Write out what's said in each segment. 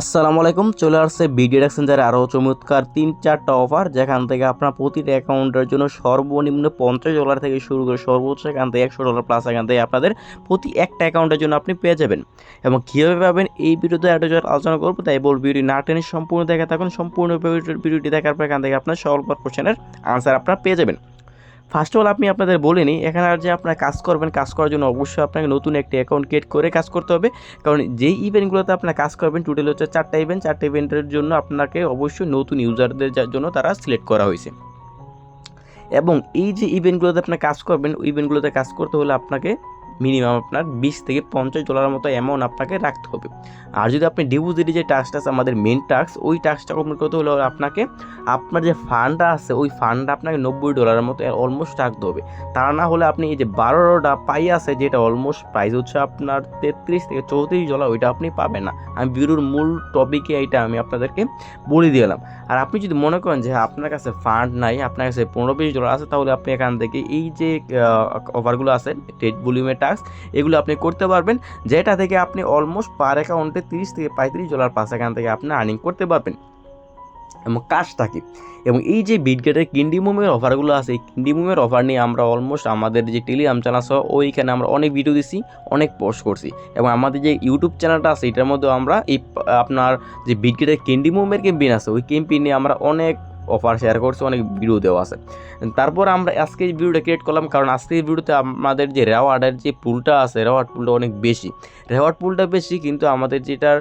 আসসালামু আলাইকুম, চলে আসছে বিডি এক্সচেঞ্জারে আরও চমৎকার তিন চারটা অফার যেখান থেকে আপনার প্রতিটা অ্যাকাউন্টের জন্য সর্বনিম্ন পঞ্চাশ ডলার থেকে শুরু করে সর্বোচ্চ এখান থেকে একশো ডলার প্লাস এখান থেকে আপনাদের প্রতি একটা অ্যাকাউন্টের জন্য আপনি পেয়ে যাবেন। এবং কীভাবে পাবেন এই ভিডিওতে একটা আলোচনা করব, তাই বল ভিডিও না টেনে সম্পূর্ণ দেখা থাকুন, সম্পূর্ণ ভিডিওটি দেখার পর এখান থেকে আপনার সকল কোশ্চেনের আনসার আপনারা পেয়ে যাবেন। ফার্স্ট অফ অল আপনি আপনাদের বলিনি এখানে আর যে আপনার কাজ করবেন, কাজ করার জন্য অবশ্যই আপনাকে নতুন একটি অ্যাকাউন্ট ক্রিয়েট করে কাজ করতে হবে। কারণ যেই ইভেন্টগুলোতে আপনার কাজ করবেন টোটাল হচ্ছে চারটা ইভেন্ট চারটা ইভেন্টের জন্য আপনাকে অবশ্যই নতুন ইউজারদের জন্য তারা সিলেক্ট করা হয়েছে। এবং এই যে ইভেন্টগুলোতে আপনি কাজ করবেন, ওই ইভেন্টগুলোতে কাজ করতে হলে আপনাকে মিনিমাম আপনার বিশ থেকে পঞ্চাশ ডলারের মতো অ্যামাউন্ট আপনাকে রাখতে হবে। আর যদি আপনি ডিপোজিটে যে টাস্কটা আছে, আমাদের মেন টাস্ক ওই টাস্কটা কমপ্লিট করতে হলে আপনাকে আপনার যে ফান্ডটা আছে, ওই ফান্ডটা আপনাকে নব্বই ডলারের মতো অলমোস্ট রাখতে হবে। তা না হলে আপনি এই যে বারোটা পাই আছে, যেটা অলমোস্ট প্রাইস হচ্ছে আপনার তেত্রিশ থেকে চৌত্রিশ ডলার ওইটা আপনি পাবেন না। আমি বিরুর মূল টপিকে এইটা আমি আপনাদেরকে বলে দিলাম। আর আপনি যদি মনে করেন যে আপনার কাছে ফান্ড নাই, আপনার কাছে পনেরো বিশ ডলার আছে, তাহলে আপনি এখান থেকে এই যে অফারগুলো আছে ট্রেড ভলিউমের টাস্ক এগুলো আপনি করতে পারবেন, যেটা থেকে আপনি অলমোস্ট পার অ্যাকাউন্টে তিরিশ থেকে পঁয়ত্রিশ ডলার পাঁচ এখান থেকে আপনি আর্নিং করতে পারবেন। এবং কাজটা কি? এবং এই যে বিটগেটের কিন্ডিমুমের অফারগুলো আছে, এই কিন্ডিমুমের অফার নিয়ে আমরা অলমোস্ট আমাদের যে টেলিগ্রাম চ্যানেল আছে, ওইখানে আমরা অনেক ভিডিও দিছি, অনেক পোস্ট করছি। এবং আমাদের যে ইউটিউব চ্যানেলটা আছে, এটার মধ্যে আমরা এই আপনার যে বিটগেটের কিন্ডিমুমের ক্যাম্পেইন আছে, ওই ক্যাম্পেইন নিয়ে আমরা অনেক অফার শেয়ার করছে, অনেক ভিডিও দেওয়া আছে। তারপর আমরা আজকে ভিডিওটা ক্রিয়েট করলাম, কারণ আজকে ভিডিওতে আমাদের যে রেওয়ার্ডের যে পুলটা আছে রেওয়ার্ড পুলটা অনেক বেশি। রেওয়ার্ড পুলটা বেশি কিন্তু আমাদের যেটার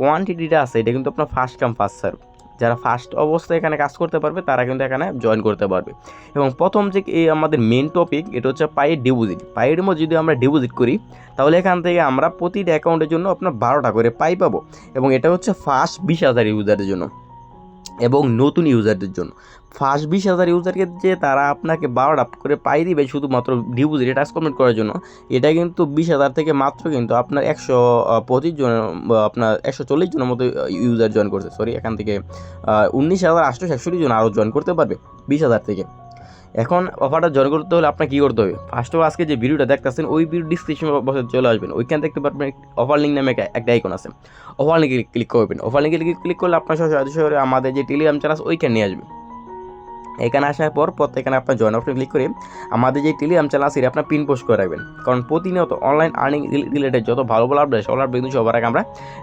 কোয়ান্টিটিটা আছে, এটা কিন্তু আপনার ফার্স্ট কাম ফার্স্ট সার্ভ যারা ফার্স্ট অবস্থায় এখানে কাজ করতে পারবে, তারা কিন্তু এখানে জয়েন করতে পারবে। এবং প্রথম যে এই আমাদের মেন টপিক এটা হচ্ছে পায়ের ডিপোজিট পায়ের মধ্যে যদি আমরা ডিপোজিট করি, তাহলে এখান থেকে আমরা প্রতিটা অ্যাকাউন্টের জন্য আপনার বারোটা করে পাই পাবো। এবং এটা হচ্ছে ফার্স্ট বিশ হাজার ইউজারের জন্য। এবং নতুন ইউজারদের জন্য। ফার্স্ট বিশ হাজার ইউজারকে যে তারা আপনাকে বারোটা করে পাই দিবে শুধুমাত্র ডিপোজিট টাস্ক কমপ্লিট করার জন্য, এটা কিন্তু বিশ হাজার থেকে মাত্র কিন্তু আপনার একশো পঁচিশ জন আপনার একশো চল্লিশ জনের মতো ইউজার জয়েন করছে। সরি এখান থেকে উনিশ হাজার আটশো একষট্টি জন আরও জয়েন করতে পারবে বিশ হাজার থেকে। এখন অফারটা জয়েন করতে হলে আপনাকে কী করতে হবে? ফার্স্ট অফ আজকে যে ভিডিওটা দেখতেছেন, ওই ভিডিও ডিসক্রিপশন বক্সে চলে আসবেন। ওইখান দেখতে পারবেন অফার লিঙ্ক নামে একটা আইকন আছে। অফার লিঙ্কে ক্লিক করবেন। অফার লিঙ্কে ক্লিক করলে আপনার সরাসরি আমাদের যে টেলিগ্রাম চ্যানেল ওইখানে নিয়ে আসবে এখানে আসার পর এখানে আপনার জয়েন অপশন ক্লিক করে আমাদের যে টেলিগ্রাম চ্যানেল আছে আপনার পিন পোস্ট করে রাখবেন। কারণ প্রতিনিয়ত অনলাইন আর্নিং রিলেটেড যত ভালো ভালো আপডেট সব আপডেট কিন্তু সবার আগে আমরা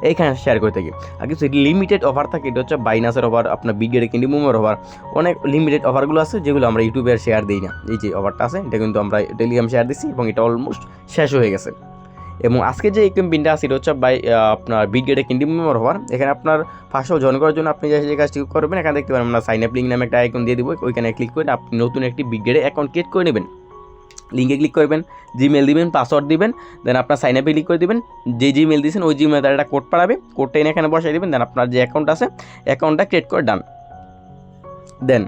এইখানে শেয়ার করে থাকি। আর কিছু লিমিটেড অফার থাকে, এটা হচ্ছে বাইনাসের অফার আপনার বিগের কিন্ডি মুমের অফার অনেক লিমিটেড অফারগুলো আছে, যেগুলো আমরা ইউটিউবে শেয়ার দিই না। এই যে অফারটা আছে, এটা কিন্তু আমরা টেলিগ্রাম শেয়ার দিচ্ছি এবং এটা অলমোস্ট শেষ হয়ে গেছে। এবং আজকে যে ক্যাম্পেইনটা আছে হচ্ছে বাই আপনার বিগ গেটে কিন্ডি মেম্বার হওয়ার। এখানে আপনার ফার্স্ট জয়েন করার জন্য আপনি যে কাজটি করবেন, এখানে দেখতে পারেন আমরা সাইন আপ লিঙ্ক নামে একটা আইকন দিয়ে দিব। ওইখানে ক্লিক করে আপনি নতুন একটি বিগ গেটে অ্যাকাউন্ট ক্রিয়েট করে নেবেন। লিঙ্কে ক্লিক করবেন জিমেল দিবেন পাসওয়ার্ড দিবেন দেন আপনার সাইন আপে ক্লিক করে দিবেন। যে জিমেল দিয়েছেন, ওই জিমেল তার একটা কোড পাঠাবে কোডটা এনে এখানে বসাই দেবেন দেন আপনার যে অ্যাকাউন্ট আছে অ্যাকাউন্টটা ক্রিয়েট করে ডান দেন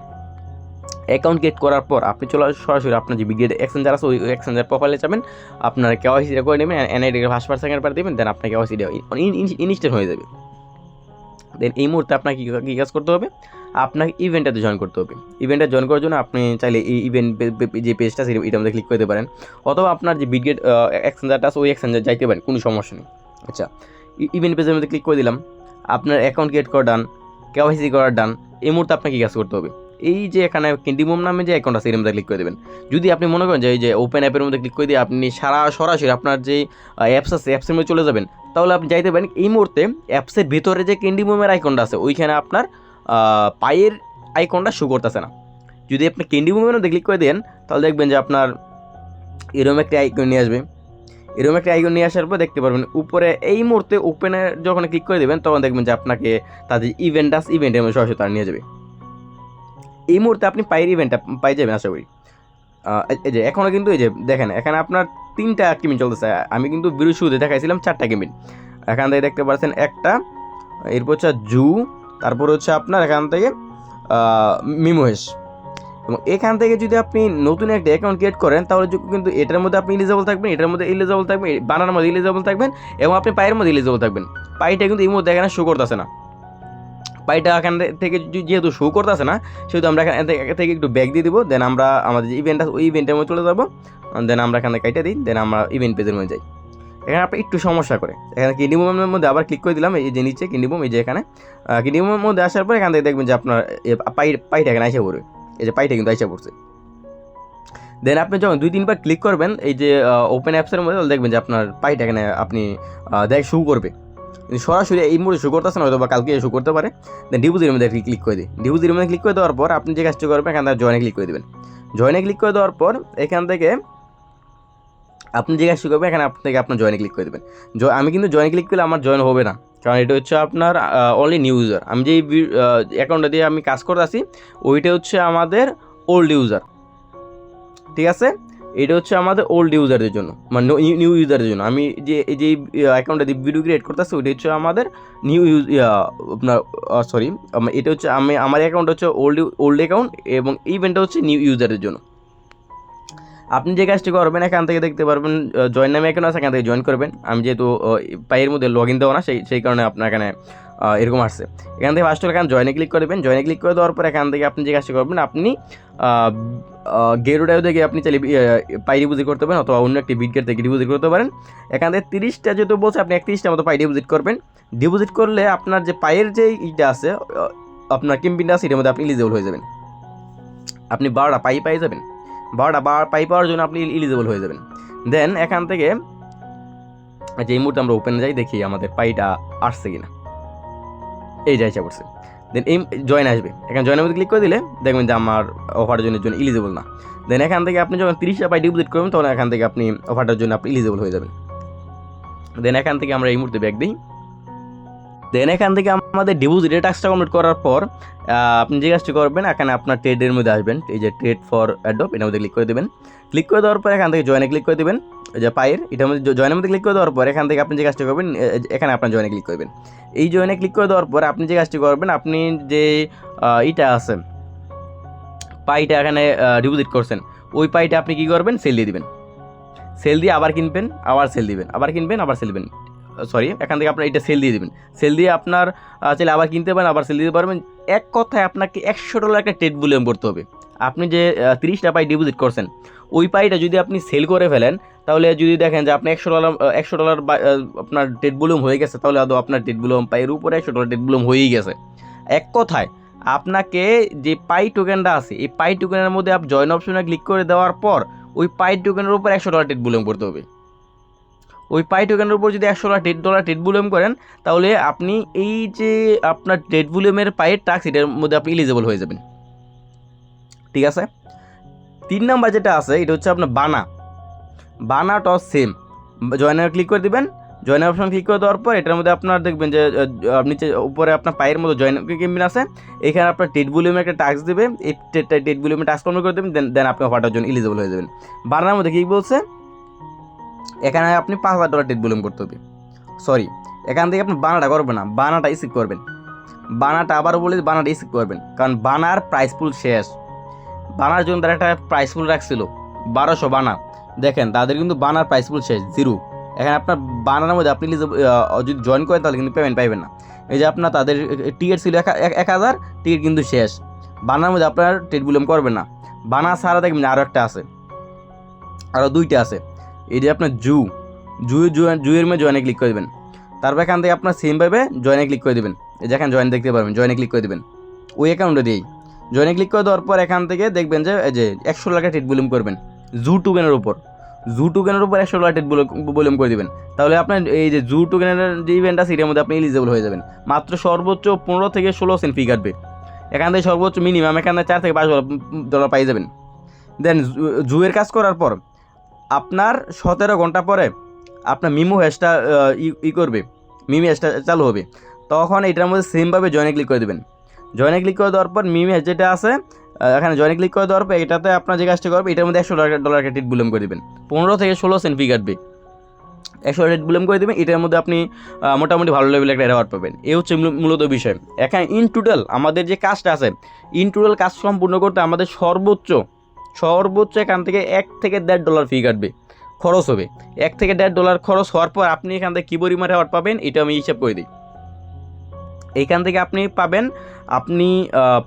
অ্যাকাউন্ট ক্রিয়েট করার পর আপনি চলে সরাসরি আপনার যে বিগ্রেড এক্সচেঞ্জার আছে, ওই এক্সচেঞ্জার প্রোফাইলে যাবেন আপনার কেওয়াইসিটা করে নেবেন এনআইডিকে ফার্স্ট পার সেকেন্ড পার দেবেন দেন আপনার কেওয়াইসিটা ইনস্টেন্ট হয়ে যাবে। দেন এই মুহূর্তে আপনাকে কী কাজ করতে হবে? আপনাকে ইভেন্টটাতে জয়েন করতে হবে। ইভেন্টে জয়েন করার জন্য আপনি চাইলে এই ইভেন্ট যে পেজটা আছে, এটা মধ্যে ক্লিক করতে পারেন। অথবা আপনার যে বিগ্রেড এক্সচেঞ্জারটা আছে, ওই এক্সচেঞ্জার যাইতে পারেন, কোনো সমস্যা নেই। আচ্ছা ইভেন্ট পেজের মধ্যে ক্লিক করে দিলাম। আপনার অ্যাকাউন্ট ক্রিয়েট করা ডান কেওয়াইসি করার ডান এই মুহূর্তে আপনাকে কী কাজ করতে হবে? এই যে এখানে কিন্ডিমোম নামে যে অ্যাকাউন্ট আছে, এর মধ্যে ক্লিক করে দেবেন। যদি আপনি মনে করেন যে এই যে ওপেন অ্যাপের মধ্যে ক্লিক করে দিয়ে আপনি সারা সরাসরি আপনার যে অ্যাপস আছে অ্যাপসের মধ্যে চলে যাবেন, তাহলে আপনি যাইতে পারেন এই মুহূর্তে অ্যাপসের ভিতরে যে কিন্ডিমোমের আইকনটা আছে, ওইখানে আপনার পায়ের আইকনটা শো করতেছে না। যদি আপনি কিন্ডিমোমের মধ্যে ক্লিক করে দেন, তাহলে দেখবেন যে আপনার এরকম একটা আইকন নিয়ে আসবে। এরকম একটা আইকন নিয়ে আসার পর দেখতে পারবেন, উপরে এই মুহূর্তে ওপেনে যখন ক্লিক করে দেবেন, তখন দেখবেন যে আপনাকে তাদের ইভেন্ট আছে ইভেন্টের মধ্যে সরাসরি তারা নিয়ে যাবে। এই মুহূর্তে আপনি পায়ের ইভেন্টটা পাই যাবেন, আশা করি। এই যে এখনও কিন্তু এই যে, দেখেন, এখানে আপনার তিনটা কেমিন চলতেছে। আমি কিন্তু বিরু শুরুতে দেখাইছিলাম চারটা কেমিন এখান থেকে দেখতে পাচ্ছেন একটা, এরপর হচ্ছে জু, তারপর হচ্ছে আপনার এখান থেকে মিমোহেশ। এবং এখান থেকে যদি আপনি নতুন একটা অ্যাকাউন্ট ক্রিয়েট করেন, তাহলে কিন্তু এটার মধ্যে আপনি ইলিজেবল থাকবেন, এটার মধ্যে ইলিজেবল থাকবেন বানানোর মধ্যে ইলিজেবল থাকবেন, এবং আপনি পায়ের মধ্যে ইলিজেবল থাকবেন। পাইটা কিন্তু এই মধ্যে এখানে শো করতেছে না। পাইটা এখান থেকে যেহেতু শো করতেছে না, সেহেতু আমরা এখান থেকে একটু ব্যাগ দিয়ে দিব দেন আমরা আমাদের যে ইভেন্ট আছে, ওই ইভেন্টের মধ্যে চলে যাব দেন আমরা এখানে কাইটা দিই দেন আমরা ইভেন্ট পেজের মধ্যে যাই। এখানে আপনার একটু সমস্যা করে, এখানে কিন্ডিবুমের মধ্যে আবার ক্লিক করে দিলাম, এই যে নিচে কিন্ডিবুম এই যে এখানে কিন্ডিবুমের মধ্যে আসার পর এখান থেকে দেখবেন যে আপনার পাই, পাইটা এখানে আইসা পড়বে, এই যে পাইটা কিন্তু আইসা পড়ছে। দেন আপনি যখন দুই, তিনবার ক্লিক করবেন, এই যে ওপেন অ্যাপসের মধ্যে দেখবেন যে আপনার পাইটা এখানে আপনি দেখ শু করবে। সরাসরি এই মুহূর্তে শু করতেছে না হয়তো বা কালকে শু করতে পারে। দেন ডিপোজিটের মধ্যে ক্লিক করে দিই ডিপোজিটের মধ্যে ক্লিক করে দেওয়ার পর আপনি যে কাজটা করবেন, এখান থেকে জয়েনে ক্লিক করে দেবেন। জয়েনে ক্লিক করে দেওয়ার পর এখান থেকে আপনি যে কাজটা করবেন, এখানে আপনি থেকে আপনার জয়েনে ক্লিক করে দেবেন। আমি কিন্তু জয়েন ক্লিক করলে আমার জয়েন হবে না। কারণ এটা হচ্ছে আপনার অনলি নিউ ইউজার আমি যেই অ্যাকাউন্টটা দিয়ে আমি কাজ করতে আসি ওইটা হচ্ছে আমাদের ওল্ড ইউজার ঠিক আছে? এটা হচ্ছে আমাদের ওল্ড ইউজারদের জন্য মানে নিউ ইউজারদের জন্য। আমি যে যে অ্যাকাউন্টটা দিয়ে ভিডিও ক্রিয়েট করতেছি, ওইটা হচ্ছে আমাদের নিউ ইউজ আপনার সরি এটা হচ্ছে আমি, আমার অ্যাকাউন্ট হচ্ছে ওল্ড ওল্ড অ্যাকাউন্ট এবং ইভেন্টটা হচ্ছে নিউ ইউজারের জন্য। আপনি যে কাজটি করবেন, এখান থেকে দেখতে পারবেন জয়েন নামে অ্যাকাউন্ট আছে, এখান থেকে জয়েন করবেন। আমি যেহেতু পায়ের মধ্যে লগ ইন দেওয়া না, সেই সেই কারণে আপনার এখানে এরকম আসছে। এখান থেকে ফার্স্ট এখানে জয়েনে ক্লিক করবেন জয়েনে ক্লিক করে দেওয়ার পর এখান থেকে আপনি যে কাজটি করবেন, আপনি গেরোডাও থেকে আপনি চাইলে পাই ডিপোজিট করতে পারেন অথবা অন্য একটি বিটগেট থেকে ডিপোজিট করতে পারেন। এখান থেকে তিরিশটা যেহেতু বলছে, আপনি একত্রিশটা মতো পাই ডিপোজিট করবেন। ডিপোজিট করলে আপনার যে পায়ের যে ইটা আছে আপনার কিমপিনটা আছে, এটার মধ্যে আপনি ইলিজিবল হয়ে যাবেন। আপনি বারোটা পাই পাই যাবেন। বারোটা বার পাই পাওয়ার জন্য আপনি ইলিজিবল হয়ে যাবেন। দেন এখান থেকে যে এই মুহূর্তে আমরা ওপেন যাই, দেখি আমাদের পাইটা আসছে কিনা। এই যা ইচ্ছা করছে। দেন এই জয়েন আসবে। এখানে জয়েনের মধ্যে ক্লিক করে দিলে দেখবেন যে আমার অফারের জন্য জন্য ইলিজিবল না। দেন এখান থেকে আপনি যখন তিরিশটা পাই ডিপোজিট করবেন, তখন এখান থেকে আপনি অফারটার জন্য আপনি ইলিজিবল হয়ে যাবেন। দেন এখান থেকে আমরা এই মুহূর্তে ব্যাগ দিই। দেন এখান থেকে আমাদের ডিপোজিটের টাস্কটা কমপ্লিট করার পর আপনি যে কাজটি করবেন, এখানে আপনার ট্রেডের মধ্যে আসবেন। এই যে ট্রেড ফর অ্যাডপ এটার মধ্যে ক্লিক করে দেবেন। ক্লিক করে দেওয়ার পর এখান থেকে জয়েনে ক্লিক করে দেবেন। এই যে পায়ের এটার মধ্যে জয়েনের মধ্যে ক্লিক করে দেওয়ার পর এখান থেকে আপনি যে কাজটি করবেন এখানে আপনার জয়েনে ক্লিক করবেন। এই জয়েনে ক্লিক করে দেওয়ার পর আপনি যে কাজটি করবেন, আপনি যে ইটা আছে পাইটা এখানে ডিপোজিট করছেন, ওই পাইটা আপনি কি করবেন? সেল দিয়ে দিবেন। সেল দিয়ে আবার কিনবেন, আবার সেল দিবেন, আবার কিনবেন, আবার সেল দিবেন। সরি, এখান থেকে আপনার এটা সেল দিয়ে দিবেন। সেল দিয়ে আপনার চাইলে আবার কিনতে পারেন, আবার সেল দিতে পারবেন। এক কথায় আপনাকে একশো ডলার একটা ট্রেড ভলিউম করতে হবে। আপনি যে তিরিশটা পাই ডিপোজিট করছেন, ওই পাইটা যদি আপনি সেল করে ফেলেন, তাহলে যদি দেখেন যে আপনি একশো ডলার একশো ডলার আপনার ট্রেড ভলিউম হয়ে গেছে, তাহলে আদৌ আপনার ট্রেড ভলিউম পাইয়ের উপরে একশো ডলার ট্রেড ভলিউম হয়েই গেছে। এক কথায়, আপনাকে যে পাই টোকেনটা আছে, এই পাই টোকেনের মধ্যে আপ জয়েন অপশনে ক্লিক করে দেওয়ার পর, ওই পাই টোকেনের উপর একশো ডলার ট্রেড ভলিউম করতে হবে। ওই পাই টোকেনের উপর যদি একশো ট্রেড ডলার ট্রেড ভলিউম করেন, তাহলে আপনি এই যে আপনার ট্রেড ভলিউমের পায়ের টাক্স এটার মধ্যে আপনি এলিজিবল হয়ে যাবেন। ঠিক আছে? তিন নাম্বার যেটা আছে, এটা হচ্ছে আপনার বানা। বানা টস সেম। জয়েনার ক্লিক করে দিবেন জয়েনার অপশন ক্লিক করে দেওয়ার পর এটার মধ্যে আপনার দেখবেন যে নিচে উপরে আপনার পায়ের মতো জয়েন কেমিন আছে, এখানে আপনার টেট ভলিউমে একটা টাক্স দেবে, এই টেট ভলিউমে টাক্স কমপ্লিট করে দেবেন দেন দেন আপনি অফারটার জন্য এলিজিবল হয়ে যাবেন। বানার মধ্যে কী বলছে? এখানে আপনি পাঁচ হাজার ডলার টেট ভলিউম করতে হবে। সরি এখান থেকে আপনি বানাটা করবেন না, বানাটা রিসিভ করবেন। বানাটা আবার বলে, বানাটা রিসিভ করবেন। কারণ বানার প্রাইস পুল শেষ। বানার জন্য তারা একটা প্রাইস পুল রাখছিল, বারোশো বানা। দেখেন, তাদের কিন্তু বানার প্রাইস পুল শেষ জিরো এখানে আপনার বানার মধ্যে আপনি যদি জয়েন করেন তাহলে কিন্তু পেমেন্ট পাইবেন না। এই যে আপনার তাদের টিকিট ছিল এক- হাজার টিকিট কিন্তু শেষ। বানার মধ্যে আপনার টেট বুলেম করবেন না। বানা ছাড়া দেখবেন আরও একটা আছে আরও দুইটা আছে। এই যে আপনার জু জু জুয়ের মধ্যে জয়েনে ক্লিক করে দেবেন। তারপর এখান থেকে আপনার সেম সেমভাবে জয়েনে ক্লিক করে দেবেন। এই যে এখানে জয়েন দেখতে পারবেন জয়েনে ক্লিক করে দেবেন। ওই অ্যাকাউন্টে দিয়েই। জয়েনে ক্লিক করে দেওয়ার পর এখান থেকে দেখবেন যে, এই যে একশো টাকা টেট বুলিম করবেন, জু টুকেনের উপর। জু টুকেনের উপর একশো টাকা টেট বুলিম করে দেবেন। তাহলে আপনার এই যে জু টুকেনের যে ইভেন্ট আছে, এটার মধ্যে আপনি এলিজিবল হয়ে যাবেন। মাত্র সর্বোচ্চ পনেরো থেকে ষোলো সেন্ট ফি কাটবে। এখান থেকে সর্বোচ্চ মিনিমাম এখান থেকে চার থেকে পাঁচ ডলার পাই যাবেন। দেন জুয়ের কাজ করার পর আপনার সতেরো ঘণ্টা পরে আপনার মিমো হ্যাশটা ই করবে, মিমি হ্যাশটা চালু হবে। তখন এটার মধ্যে সেমভাবে জয়েনে ক্লিক করে দেবেন। জয়েনে ক্লিক করে দেওয়ার পর মিমি হ্যাশ যেটা আছে এখানে জয়েনে ক্লিক করে দেওয়ার পর এটাতে আপনার যে কাজটা করবে, এটার মধ্যে একশো ডলার টিট বুলেম করে দেবেন। পনেরো থেকে ষোলো সেন্ট ফি কাটবে। একশো রেট বুলেম করে দেবেন, এটার মধ্যে আপনি মোটামুটি ভালো লেভেলের একটা রেওয়ার্ড পাবেন। এ হচ্ছে মূলত বিষয়। এখানে ইন টোটাল আমাদের যে কাজটা আছে ইন টোটাল কাজ সম্পূর্ণ করতে আমাদের সর্বোচ্চ সর্বোচ্চ এখান থেকে এক থেকে দেড় ডলার ফি কাটবে। খরচ হবে। এক থেকে দেড় ডলার খরচ হওয়ার পর আপনি এখান থেকে কী পরিমাণে রেওয়ার্ড পাবেন, এটা আমি হিসাব করে দিই। এখান থেকে আপনি পাবেন, আপনি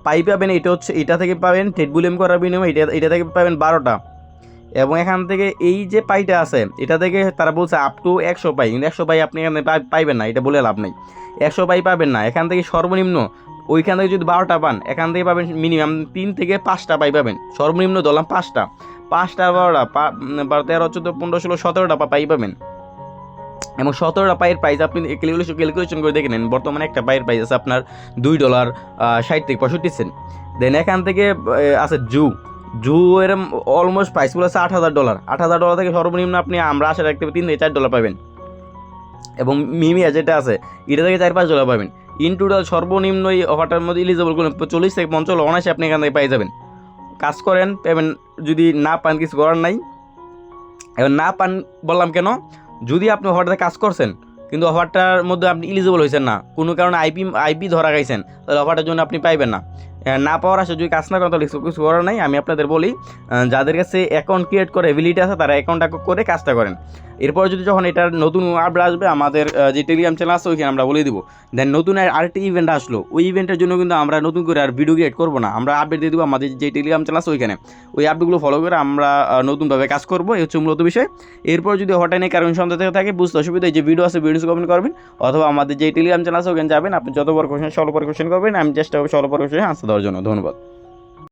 পাই পাবেন, এটা হচ্ছে, এটা থেকে পাবেন টেট করার বিনিময় এটা এটা থেকে পাবেন বারোটা। এবং এখান থেকে এই যে পাইটা আছে, এটা থেকে তারা বলছে আপ টু একশো পাই। কিন্তু একশো পাই আপনি এখানে পাইবেন না, এটা বলে লাভ নেই। একশো পাই পাবেন না। এখান থেকে সর্বনিম্ন, ওইখান থেকে যদি বারোটা পান, এখান থেকে পাবেন মিনিমাম তিন থেকে পাঁচটা পাই পাবেন। সর্বনিম্ন ধরলাম পাঁচটা। পাঁচটা, বারোটা বারো, তেরো, চোদ্দ, পনেরো, ষোলো, সতেরোটা পাই পাবেন। এবং সতেরোটা পায়ের প্রাইস আপনি ক্যালকুলেশন ক্যালকুলেশন করে দেখে নেন। বর্তমানে একটা পায়ের প্রাইস আছে আপনার দুই ডলার ষাট থেকে পঁয়ষট্টি সেন্ট দেন এখান থেকে আছে জু। জু এরম অলমোস্ট প্রাইস প্রাইসগুলো আছে আট হাজার ডলার আট হাজার ডলার থেকে সর্বনিম্ন আপনি আমরা আশা রাখতে তিন থেকে চার ডলার পাবেন। এবং মিমিয়া যেটা আছে, এটা থেকে চার পাঁচ ডলার পাবেন। ইন টোটাল সর্বনিম্ন এই অফারটার মধ্যে ইলিজিবল করুন চল্লিশ থেকে পঞ্চাশ অনায়াসে আপনি এখান থেকে পেয়ে যাবেন। কাজ করেন পেমেন্ট যদি না পান, কিছু করার নাই। এবার না পান, বললাম কেন? যদি আপনি অফারটাতে কাজ করছেন, কিন্তু অফারটার মধ্যে আপনি ইলিজিবল হয়েছেন না, কোনো কারণে আইপি আইপি ধরা গাইছেন তাহলে অফারটার জন্য আপনি পাইবেন না। না পাওয়ার আসে, যদি কাজ না করেন, তাহলে কিছু- করার নাই। আমি আপনাদের বলি যাদের কাছে অ্যাকাউন্ট ক্রিয়েট করে এবিলিটি আছে, তারা অ্যাকাউন্টটা করে কাজটা করেন। এরপর যদি যখন এটার নতুন আপডেট আসবে, আমাদের যে টেলিগ্রাম চ্যানেল আছে, ওইখানে আমরা বলে দিব। দেন নতুন আরেকটি ইভেন্ট আসলো, ওই ইভেন্টের জন্য কিন্তু আমরা নতুন করে আর ভিডিও ক্রিয়েট করব না। আমরা আপডেট দিয়ে দেবো আমাদের যে টেলিগ্রাম চ্যানেল আছে, ওইখানে। ওই আপডেটগুলো ফলো করে আমরা নতুনভাবে কাজ করব, এই হচ্ছে মূলত বিষয়। এরপর যদি হঠাৎ নেই কারণ সন্দেহ থেকে থাকে, বুঝতে অসুবিধা যে ভিডিও আছে ভিডিও কমেন্ট করবেন, অথবা আমাদের যে টেলিগ্রাম চ্যানেল আছে, ওখানে যাবেন, আপনি যত বড় কোশ্চেন সলভ করে কোশ্চেন করবেন, আমি চেষ্টা করব সলভ করে কোশ্চেন আনসার দেওয়ার জন্য ধন্যবাদ।